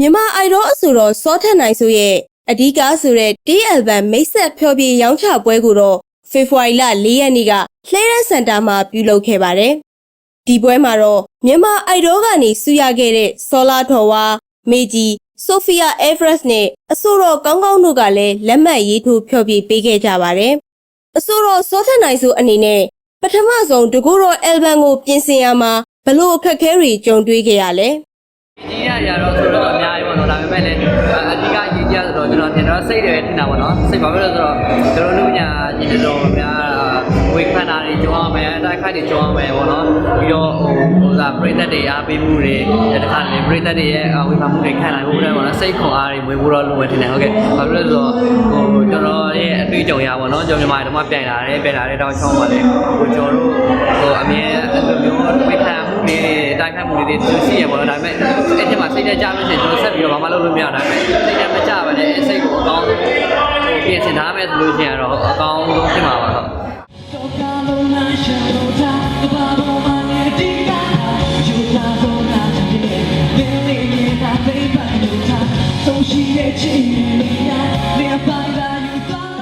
မြန်မာအိုင်ဒေါအဆိုတော်စောထက်နိုင်ဆိုရဲ့အဓိကဆိုတဲ့ D-album မိတ်ဆက်ဖျော်ဖြေရောင်းချပွဲကိုတော့ဖေဖော်ဝါရီလ၄ရက်နေ့ကလှဲရဲစင်တာမှာပြုလုပ်ခဲ့ပါတယ်။ဒီပွဲမှာတော့မြန်မာအိုင်ဒေါကနေဆူရခဲ့တဲ့စောလာထော်ဝါမေဂျီဆိုဖီယာအဲဗရက်စ်နဲ့အဆိုတော်ကောင်းကောင်းတို့ကလည်းလက်မှတ်ရေးထိုးဖျော်ဖြေပေးခဲ့ကြပါတယ်။အဆိုတော်စောထက်နိုင်ဆိုအနေနဲ့ပထမဆုံးတကူတော် album ကိုပြင်ဆင်ရမှာဘလို့အခက်အခဲတွေကြုံတွေ့ခဲ့ရလဲ ကြီးရရတော့ဆိုတော့အများကြီးပေါ့နော်ဒါပေမဲ့လည်းအဓိကရေးကြဆိုတော့ကျွန်တော်ထင်တော့စိတ်တွေထင်တာပေါ့နော်စိတ်ပါပဲလို့ဆိုတော့ကျွန်တော်တို့ညာညီတော်တော်များဝေဖန်တာတွေကြောင်းအောင်မယ်အတိုက်ခိုက်တွေကြောင်းအောင်မယ်ပေါ့နော်ပြီးတော့ဟိုဟိုသာပရိသတ်တွေအားပေးမှုတွေတခါလေပရိသတ်တွေရဲ့ဝေဖန်မှုတွေခံနိုင်ဖို့လည်းပေါ့နော်စိတ်ခွန်အားတွေမွေးဖို့တော့လိုမယ်ထင်တယ်ဟုတ်ကဲ့ဘာလို့လဲဆိုတော့ဟိုကျွန်တော်ရဲ့အတွေ့အကြုံရပါတော့ကျွန်တော်မြန်မာဓမ္မပြန်လာတယ်ပြန်လာတဲ့တောင်းချောင်းပါလေဟိုကျွန်တော် တိုက်ခိုက်မှုတွေသူရှိရပါတော့ဒါပေမဲ့အဲ့ဒီမှာစိတ်ထဲကြလို့ရှိရင်ကျွန်တော်ဆက်ပြီးတော့ဘာမှလုပ်လို့မရဘူးဒါပေမဲ့စိတ်ထဲမကြပါနဲ့စိတ်ကိုအကောင်းဆုံးဟိုပြင်ဆင်ထားမယ်ဆိုလို့ရှိရင်တော့အကောင်းဆုံးဖြစ်မှာပါတော့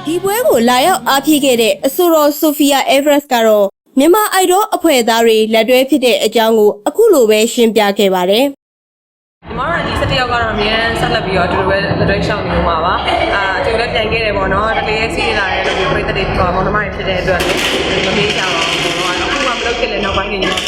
ဒီပွဲကိုလာရောက်အားဖြည့်ခဲ့တဲ့အဆိုတော်ဆိုဖီယာအဲဗရက်စ်ကတော့ မြန်မာအိုက်ဒေါအဖွဲ့သားတွေလက်တွဲဖြစ်တဲ့အကြောင်းကိုအခုလိုပဲရှင်းပြခဲ့ပါတယ်ဒီမှာတော့ဒီစက်တယောက်ကတော့အများဆက်လက်ပြီးတော့အတူတူပဲလက်တွဲရှောင်းနေမှာပါအာအတူတူလည်းပြန်ခဲ့တယ်ပေါ့နော်တကယ်စီးလာတဲ့လူတွေပြိတ္တတွေပေါ့မောင်နှမတွေဖြစ်တဲ့အတွက်လည်းမမေးကြပါဘူးပေါ့နော်အခုမှမလုပ်ခဲ့လေနောက်ပိုင်းနေတော့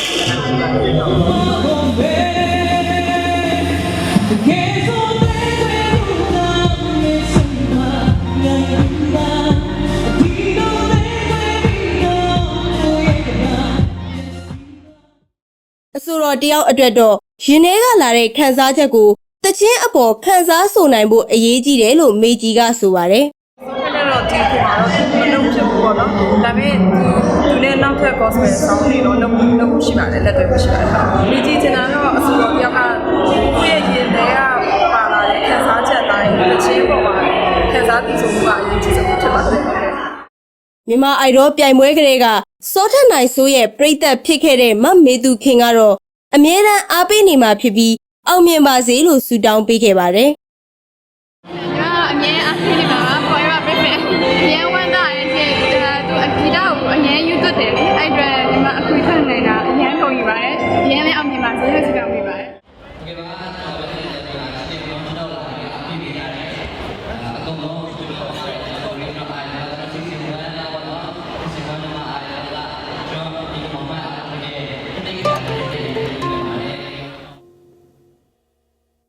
ဆိုတော်တယောက်အတွက်တော့ရင်ထဲကလာတဲ့ခံစားချက်ကိုတချင်းအပေါ်ခံစားဆိုနိုင်ဖို့အရေးကြီးတယ်လို့မေကြီးကဆိုပါတယ်ခက်တော့ဒီခုမှာတော့မလုပ်ဖြစ်ဘူးပေါ့နော်ဒါပေမဲ့ဒီနဲ့နောက်ထပ် cosmet ဆောင်းနေတော့လုပ်လုပ်ရှိပါတယ်လက်တွေ့ရှိပါတယ်ဒီကြည့်ချင်တာတော့အစတော့တယောက်ကကိုယ့်ရဲ့ရင်ထဲကပါလာတဲ့ခံစားချက်တိုင်းတစ်ချင်းပေါ်မှာခံစားသိဆုံးမှုကအရေးကြီးဆုံးဖြစ်ပါတယ်မြန်မာအိုက်ဒေါပြိုင်ပွဲကလေးက စောထက်နိုင်ဆိုးရဲ့ပြိသက်ဖြစ်ခဲ့တဲ့မမေသူခင်ကတော့အမြဲတမ်းအားပေးနေမှာဖြစ်ပြီးအောင်မြင်ပါစေလို့ဆုတောင်းပေးခဲ့ပါတယ်ကျွန်တော်အမြဲအားပေးနေ